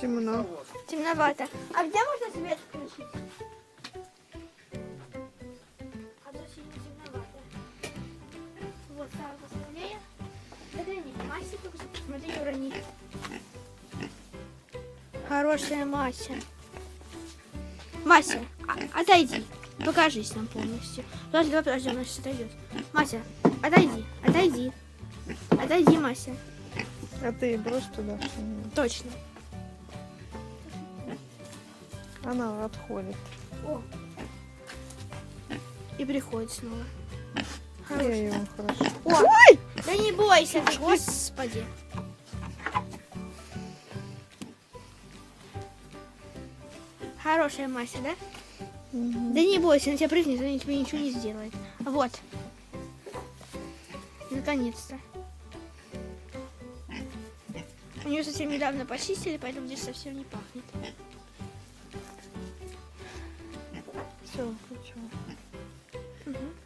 Темно. Темновато. А где можно свет включить? А то сильно темновато. Вот так посмотри. Смотри, Мася, смотри, урони. Хорошая Мася. Мася, а- отойди. Покажись нам полностью. Подожди, давай подожди, она сейчас отойдет. Мася, отойди, отойди. Отойди, Мася. А ты брось туда. Точно. Она отходит. О. И приходит снова. Я ее хорошо. О, да не бойся ты, господи. Хорошая Мася, да? Мгм. Да не бойся, она тебя прыгнет, она тебе ничего не сделает. Вот. Наконец-то. Они ее совсем недавно почистили, поэтому здесь совсем не пахнет. Все, включила. Угу.